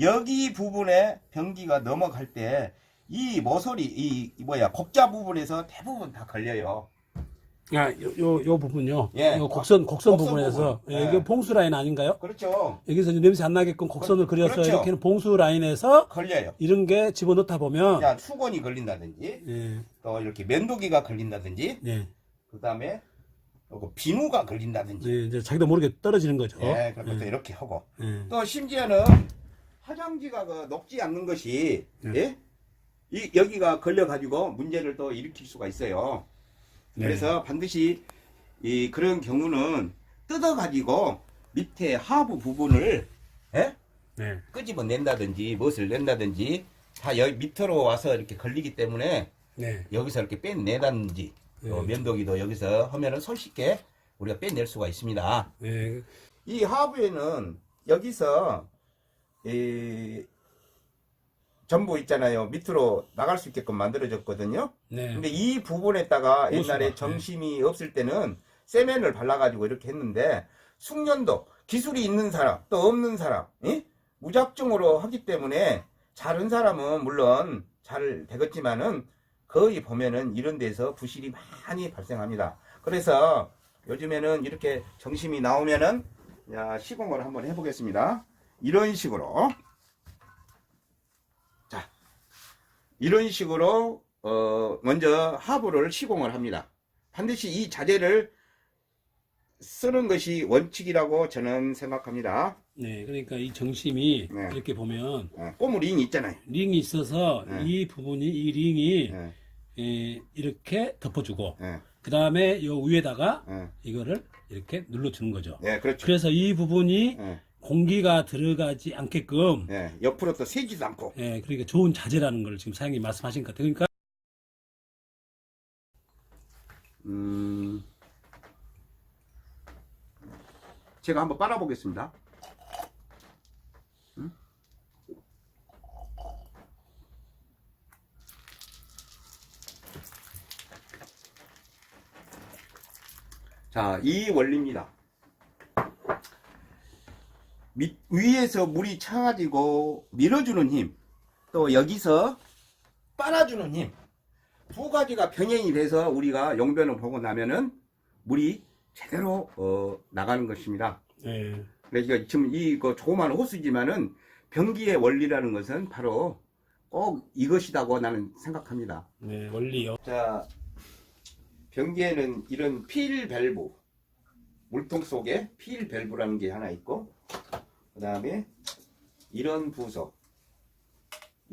여기 부분에 변기가 넘어갈 때 이 모서리 이 뭐야 곡자 부분에서 대부분 다 걸려요. 아, 요, 요, 요 부분요. 예. 요 곡선, 곡선, 곡선 부분에서. 부분. 예, 예. 이게 봉수 라인 아닌가요? 그렇죠. 여기서 냄새 안 나게끔 곡선을 그- 그려서 그렇죠. 이렇게는 봉수 라인에서 걸려요. 이런 게 집어넣다 보면. 야 수건이 걸린다든지 예, 또 이렇게 면도기가 걸린다든지 예. 그 다음에 요거 비누가 걸린다든지 이제, 이제 자기도 모르게 떨어지는 거죠. 예, 그런 것도 이렇게 하고 예. 또 심지어는 화장지가 그 녹지 않는 것이 네. 예? 이 여기가 걸려 가지고 문제를 또 일으킬 수가 있어요. 네. 그래서 반드시 이 그런 경우는 뜯어 가지고 밑에 하부 부분을 예? 네. 끄집어 낸다든지 무엇을 낸다든지 다 여기 밑으로 와서 이렇게 걸리기 때문에 네. 여기서 이렇게 빼내다든지 또 네. 면도기도 여기서 하면은 손쉽게 우리가 빼낼 수가 있습니다. 네. 이 하부에는 여기서 이 전부 있잖아요. 밑으로 나갈 수 있게끔 만들어졌거든요. 네. 근데 이 부분에다가 옛날에 네. 정심이 없을 때는 세면을 발라가지고 이렇게 했는데 숙련도 기술이 있는 사람 또 없는 사람 이? 무작정으로 하기 때문에 잘한 사람은 물론 잘 되겠지만은 거의 보면은 이런 데서 부실이 많이 발생합니다. 그래서 요즘에는 이렇게 정심이 나오면은 야, 시공을 한번 해보겠습니다. 이런 식으로 자 이런 식으로 어, 먼저 하부를 시공을 합니다. 반드시 이 자재를 쓰는 것이 원칙이라고 저는 생각합니다. 네. 그러니까 이 정심이 네. 이렇게 보면 어, 꼬무링이 있잖아요. 링이 있어서 네. 이 부분이, 이 링이 예, 예, 이렇게 덮어주고, 예, 그 다음에 요 위에다가 예. 이거를 이렇게 눌러주는 거죠. 예, 그렇죠. 그래서 이 부분이 예, 공기가 들어가지 않게끔 예, 옆으로 또 새지도 않고. 예, 그러니까 좋은 자재라는 걸 지금 사장님이 말씀하신 것 같아요. 그러니까 음, 제가 한번 빨아보겠습니다. 음? 자, 이 원리입니다. 밑, 위에서 물이 차가지고 밀어주는 힘, 또 여기서 빨아주는 힘, 두 가지가 병행이 돼서 우리가 용변을 보고 나면은 물이 제대로 어, 나가는 것입니다. 예, 그러니까 지금 이거 조그만 호수지만은 변기의 원리라는 것은 바로 꼭 이것이라고 나는 생각합니다. 네, 원리요. 자, 변기에는 이런 필 밸브, 물통 속에 필 밸브라는 게 하나 있고, 그 다음에 이런 부속,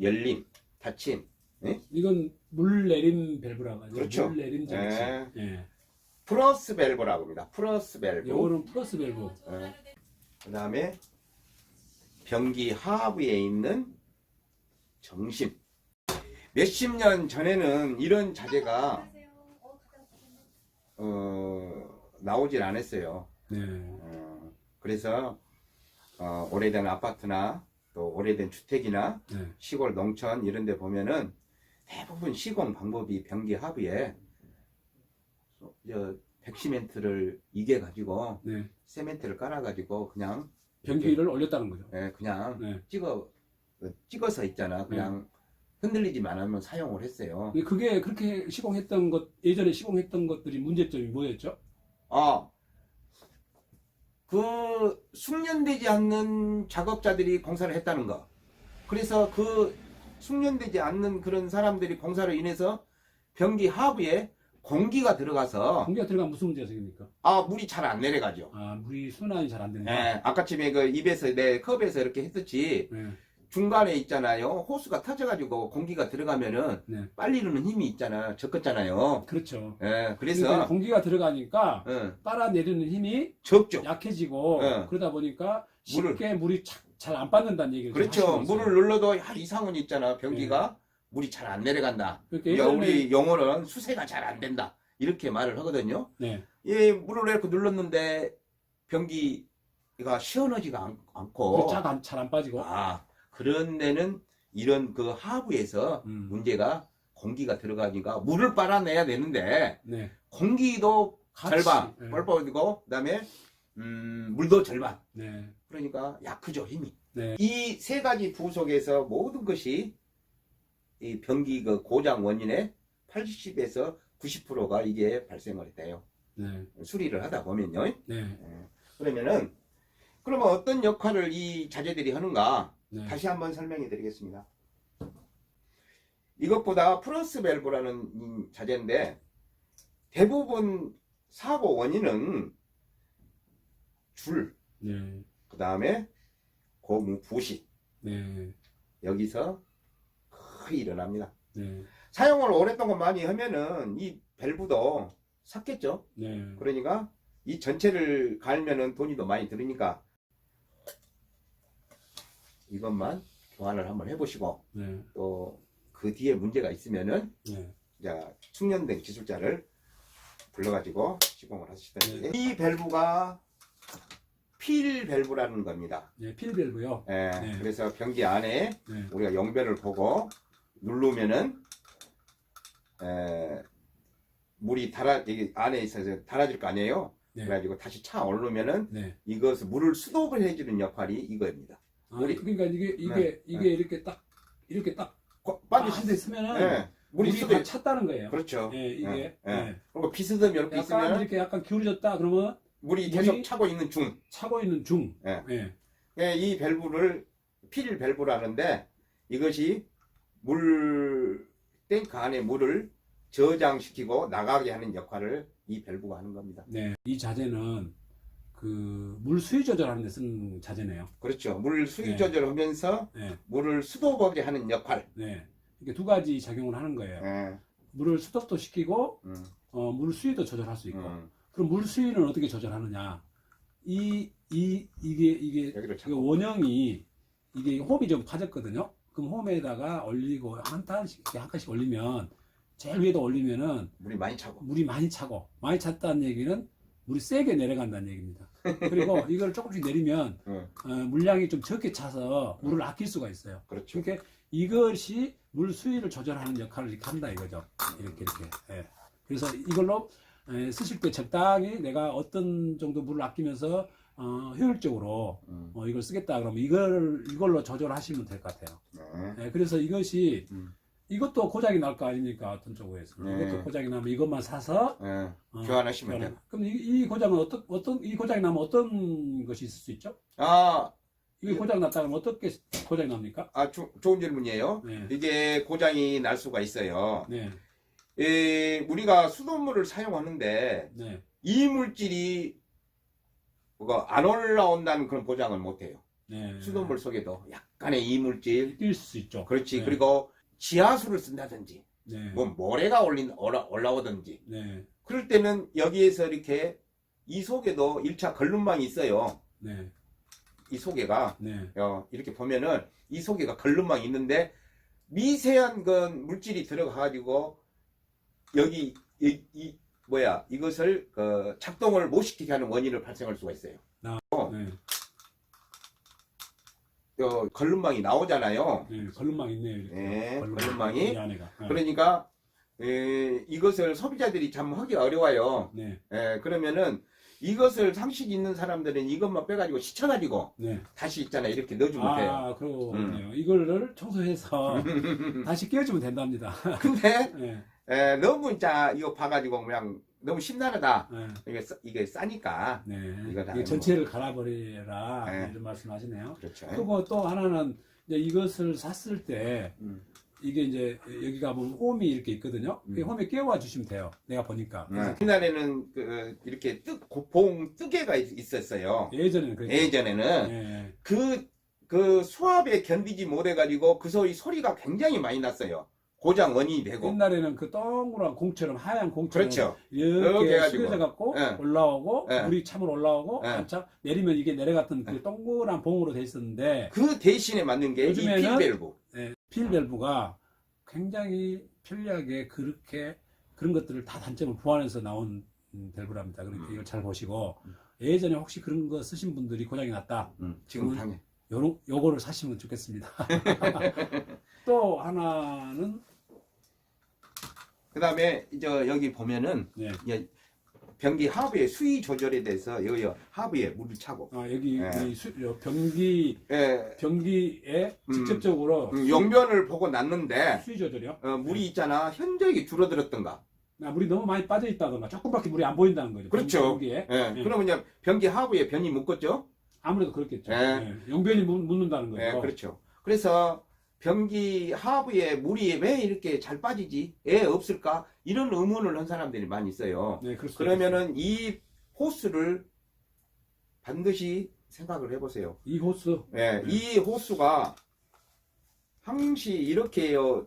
열림, 닫힘, 이건 물 내림 밸브라고 하죠. 그렇죠. 물 내림 장치. 예. 예. 플러스 밸브라고 합니다. 플러스 밸브. 요거는 플러스 밸브. 그 다음에 변기 하부에 있는 정심. 몇십 년 전에는 이런 자재가 어, 나오질 않았어요. 네. 어, 그래서 어, 오래된 아파트나 또 오래된 주택이나 네. 시골 농촌 이런 데 보면은 대부분 시공 방법이 변기 하부에 저 백시멘트를 이게 가지고 네. 세멘트를 깔아 가지고 그냥 변기를 올렸다는 거죠. 예, 그냥 네. 찍어 찍어서 있잖아. 그냥 흔들리지만 않으면 사용을 했어요. 그게 그렇게 시공했던 것 예전에 시공했던 것들이 문제점이 뭐였죠? 아, 그 숙련되지 않는 작업자들이 공사를 했다는 거. 그래서 그 숙련되지 않는 그런 사람들이 공사로 인해서 변기 하부에 공기가 들어가서 공기가 들어가면 무슨 문제가 생깁니까? 아 물이 잘 안 내려가죠. 아 물이 순환이 잘안 예, 된다. 아까쯤에 그 입에서 내 컵에서 이렇게 했듯이 네. 중간에 있잖아요. 호수가 터져가지고 공기가 들어가면은 네. 빨리르는 힘이 있잖아. 적겠잖아요. 그렇죠. 예, 그래서 공기가 들어가니까 예, 빨아내리는 힘이 적죠. 약해지고 네. 그러다 보니까 물을- 쉽게 물이 잘 안 빠진다는 얘기를 좀 그렇죠. 물을 눌러도 야, 이상은 있잖아. 변기가 물이 잘 안 내려간다. 그러니까 야, 예전에 우리 용어는 수세가 잘 안 된다. 이렇게 말을 하거든요. 네. 예, 물을 이렇게 눌렀는데 변기가 시원하지가 않, 않고 잘안 빠지고 아 그런 데는 이런 그 하부에서 음. 문제가 공기가 들어가니까 물을 빨아내야 되는데 네. 공기도 같이, 절반 네. 뻘뻘이고 그다음에 음, 물도 절반 네. 그러니까 약하죠 힘이 네. 이 세 가지 부속에서 모든 것이 이 변기 그 고장 원인의 80에서 90%가 이게 발생을 했대요. 네. 수리를 하다 보면요. 네. 그러면은 그러면 어떤 역할을 이 자재들이 하는가 네. 다시 한번 설명해 드리겠습니다. 이것보다 플러스 밸브라는 이 자재인데 대부분 사고 원인은 줄, 네. 그 다음에 고무 부식 네. 여기서 거의 일어납니다. 네. 사용을 오랫동안 많이 하면은 이 밸브도 삭겠죠. 네. 그러니까 이 전체를 갈면은 돈이 더 많이 들으니까 이것만 교환을 한번 해보시고 네. 또 그 뒤에 문제가 있으면은 네. 이제 숙련된 기술자를 불러가지고 시공을 하시든지 네. 이 밸브가 필 밸브라는 겁니다. 네. 필 밸브요. 예, 네. 그래서 변기 안에 네. 우리가 용변을 보고 누르면은 에, 물이 달아 이게 안에 있어서 달아질 거 아니에요. 네. 그래가지고 다시 차 오르면은 네. 이것을 물을 수독을 해주는 역할이 이거입니다. 아, 우리- 그러니까 이게 이게 네. 이게 이렇게 딱 이렇게 딱 거- 빠지 빠지. 한대 쓰면은 예, 물이 물이. 다 찼다는 거예요. 그렇죠. 예, 이게 예, 예. 예. 그리고 비스듬 이렇게 약간 있으면 이렇게 약간 기울어졌다 그러면 물이 물이- 계속 차고 있는 중. 차고 있는 중. 예. 예. 예, 이 밸브를 필 밸브라는데 이것이 물 탱크 안에 물을 저장시키고 나가게 하는 역할을 이 밸브가 하는 겁니다. 네. 이 자재는 그 물 수위 조절하는 데 쓰는 자재네요. 그렇죠. 물 수위 네. 조절하면서 네. 물을 수도하게 하는 역할. 네. 이게 두 가지 작용을 하는 거예요. 예, 물을 수독도 시키고 음, 어, 물 수위도 조절할 수 있고. 음. 그럼 물 수위는 어떻게 조절하느냐? 이, 이, 이게, 이게, 여기를 그 잡고. 원형이, 이게 홈이 좀 파졌거든요? 그럼 홈에다가 올리고, 한 칸씩, 이렇게 한 칸씩 올리면, 제일 위에다 올리면은, 물이 많이 차고. 물이 많이 차고, 많이 찼다는 얘기는, 물이 세게 내려간다는 얘기입니다. 그리고 이걸 조금씩 내리면, 음, 어, 물량이 좀 적게 차서 물을 아낄 수가 있어요. 그렇죠. 그러니까 이것이 물 수위를 조절하는 역할을 이렇게 한다 이거죠. 이렇게 이렇게. 예. 그래서 이걸로 에, 쓰실 때 적당히 내가 어떤 정도 물을 아끼면서 어, 효율적으로 음, 어, 이걸 쓰겠다 그러면 이걸 이걸로 조절하시면 될 것 같아요. 네. 예, 그래서 이것이 음. 이것도 고장이 날 거 아닙니까 어떤 쪽에서 네. 이것도 고장이 나면 이것만 사서 예, 어, 교환하시면 교환해. 돼요. 그럼 이, 이 고장은 어떤 어떤 이 고장이 나면 어떤 것이 있을 수 있죠? 아, 이게 고장 났다 그러면 어떻게 고장이 납니까? 아 조- 좋은 질문이에요. 네. 이게 고장이 날 수가 있어요. 네. 에, 우리가 수돗물을 사용하는데 네. 이물질이 뭐가 안 올라온다는 그런 보장을 못해요. 네. 수돗물 속에도 약간의 이물질, 뛸수 있죠. 그렇지. 네. 그리고 지하수를 쓴다든지, 네. 뭐 모래가 올린 올라, 올라오든지, 네. 그럴 때는 여기에서 이렇게 이 속에도 1차 걸름망이 있어요. 네. 이 속에가 네. 어, 이렇게 보면은 이 속에가 걸름망이 있는데 미세한 건 물질이 들어가가지고 여기 이, 이 뭐야 이것을 그 작동을 못 시키게 하는 원인을 발생할 수가 있어요. 네. 어, 걸름망이 나오잖아요. 네. 걸름망 있네요. 이렇게. 네, 걸름망이. 이 안에가. 네. 그러니까 에, 이것을 소비자들이 참 하기 어려워요. 네. 에, 그러면은 이것을 상식 있는 사람들은 이것만 빼가지고 씻혀가지고 네. 다시 있잖아 이렇게 넣어주면 돼요. 아, 그러네요. 음. 이거를 청소해서 다시 끼워주면 된답니다. 근데 네. 에, 너무 진짜 이거 봐가지고 그냥 너무 심란하다. 네. 이게, 싸- 이게 싸니까. 네. 이거 다 이게 전체를 갈아버리라 네. 이런 말씀 하시네요. 그렇죠. 그리고 또 하나는 이제 이것을 샀을 때 음. 이게 이제 여기 가 보면 홈이 이렇게 있거든요. 그 음. 홈에 끼워와 주시면 돼요. 내가 보니까. 그래서 네. 옛날에는 그, 이렇게 뜨, 고- 봉 뜨개가 있- 있었어요. 예전에는 그랬죠. 예전에는 네. 그, 그 수압에 견디지 못해가지고 그 소리, 소리가 굉장히 많이 났어요. 고장 원인이 되고. 옛날에는 그 동그란 공처럼 하얀 공처럼 그렇죠. 이렇게 이렇게 해가지고. 숙여져 갖고 예. 올라오고 예. 물이 참으로 올라오고 예. 한참 내리면 이게 내려갔던 그 동그란 봉으로 돼 있었는데 그 대신에 맞는 게 이 요즘에는 필밸브. 예, 필 밸브가 굉장히 편리하게 그렇게 그런 것들을 다 단점을 보완해서 나온 음, 밸브랍니다. 그러니까 음. 이걸 잘 보시고 예전에 혹시 그런 거 쓰신 분들이 고장이 났다. 음, 지금 음. 당해. 요런 요거를 사시면 좋겠습니다. 또 하나는 그 다음에, 저, 여기 보면은, 네, 예, 변기 하부의 수위 조절에 대해서 여기 하부에 물을 차고 아, 여기 예. 이 수, 요 변기 예, 변기에 음. 직접적으로 음, 용변을 보고 났는데 수위 조절이요. 어, 물이 있잖아 현저하게 줄어들었던가. 아, 물이 너무 많이 빠져 있다거나 조금밖에 물이 안 보인다는 거죠. 그렇죠. 변기에 예, 예. 그러면 이제 변기 하부에 변이 묶었죠. 아무래도 그렇겠죠. 예. 예. 용변이 묻- 묻는다는 거죠. 예, 그렇죠. 그래서 변기 하부에 물이 왜 이렇게 잘 빠지지? 왜 없을까? 이런 의문을 한 사람들이 많이 있어요. 네, 그러면은 이 호스를 반드시 생각을 해보세요. 이 호스 예, 이 호수가 항시 이렇게요.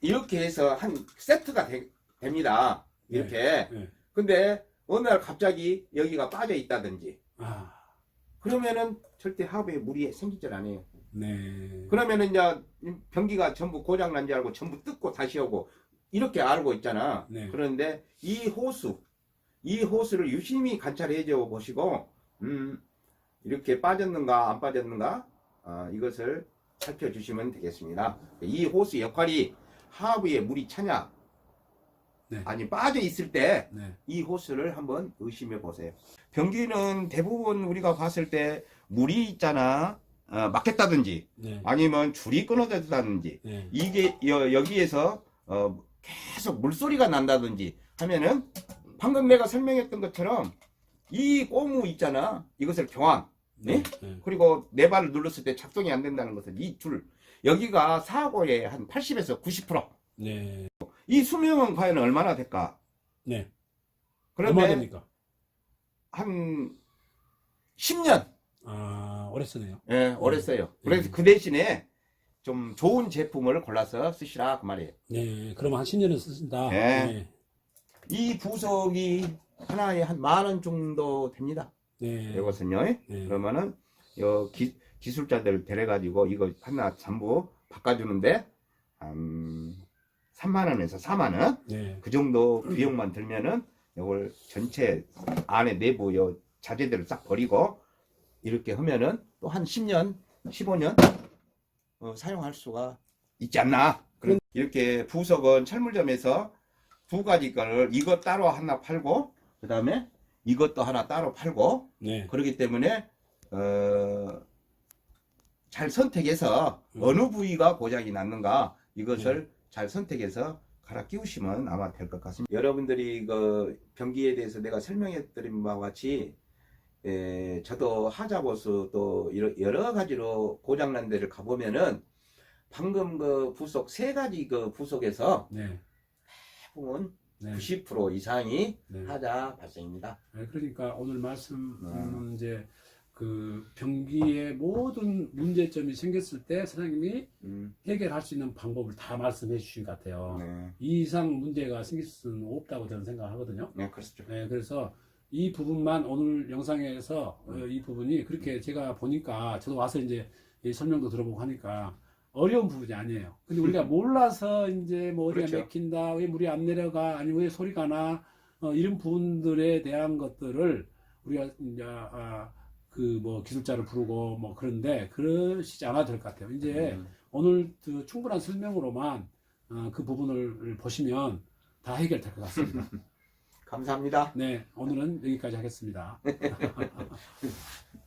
이렇게 해서 한 세트가 되- 됩니다. 이렇게. 네. 근데 어느 날 갑자기 여기가 빠져 있다든지 아, 그러면은 절대 하부에 물이 생기질 않아요. 네. 그러면은 이제 변기가 전부 고장 난 줄 알고 전부 뜯고 다시 오고 이렇게 알고 있잖아. 네. 그런데 이 호수, 이 호수를 유심히 관찰해 줘 보시고, 음, 이렇게 빠졌는가 안 빠졌는가, 아, 이것을 살펴주시면 되겠습니다. 이 호수 역할이 하부에 물이 차냐, 네. 아니 빠져 있을 때 네. 이 호스를 한번 의심해 보세요. 변기는 대부분 우리가 봤을 때 물이 있잖아. 어, 막혔다든지 네. 아니면 줄이 끊어졌다든지 네. 이게 여, 여기에서 어, 계속 물소리가 난다든지 하면은 방금 내가 설명했던 것처럼 이 고무 있잖아. 이것을 교환 네. 그리고 네 발을 눌렀을 때 작동이 안 된다는 것은 이 줄 여기가 사고의 한 80에서 90%. 네. 이 수명은 과연 얼마나 될까? 네. 그런데 얼마 됩니까? 한 10년 아, 오래 쓰네요. 예, 오래 써요. 그래서 음. 그 대신에 좀 좋은 제품을 골라서 쓰시라 그 말이에요. 네. 그러면 한 10년은 쓰신다. 네. 이 부속이 하나에 한 만 원 정도 됩니다. 네. 이것은요. 네. 그러면은 요 기, 기술자들 데려가지고 이거 하나 전부 바꿔주는데 한 3만 원에서 4만 원. 네. 그 정도 비용만 들면은 이걸 전체 안에 내부 요 자재들을 싹 버리고 이렇게 하면은 또 한 10년, 15년 어, 사용할 수가 있지 않나. 그런 이렇게 부속은 철물점에서 두 가지 거를 이것 따로 하나 팔고 그 다음에 이것도 하나 따로 팔고 네. 그렇기 때문에 어, 잘 선택해서 음. 어느 부위가 고장이 났는가 이것을 잘 선택해서 갈아 끼우시면 아마 될 것 같습니다. 여러분들이 그 변기에 대해서 내가 설명해 드린 바와 같이 에, 저도 하자보수 또 여러, 가지로 고장난 데를 가보면은 방금 그 부속 세 가지 그 부속에서 네. 대부분 네. 90% 이상이 네. 하자 발생입니다. 네, 그러니까 오늘 말씀 네. 음, 이제 그 변기의 모든 문제점이 생겼을 때 사장님이 음, 해결할 수 있는 방법을 다 말씀해 주신 것 같아요. 네, 이 이상 문제가 생길 수는 없다고 저는 생각하거든요. 네, 그렇죠. 네, 그래서 이 부분만 오늘 영상에서 어, 이 부분이 그렇게 제가 보니까 저도 와서 이제 이 설명도 들어보고 하니까 어려운 부분이 아니에요. 근데 우리가 몰라서 이제 뭐 어디가 그렇죠. 맥힌다, 왜 물이 안 내려가, 아니 왜 소리가 나, 어, 이런 부분들에 대한 것들을 우리가 이제 아, 그 뭐 기술자를 부르고 뭐 그런데 그러시지 않아도 될 것 같아요. 이제 음. 오늘 그 충분한 설명으로만 어, 그 부분을 보시면 다 해결될 것 같습니다. 감사합니다. 네, 오늘은 여기까지 하겠습니다.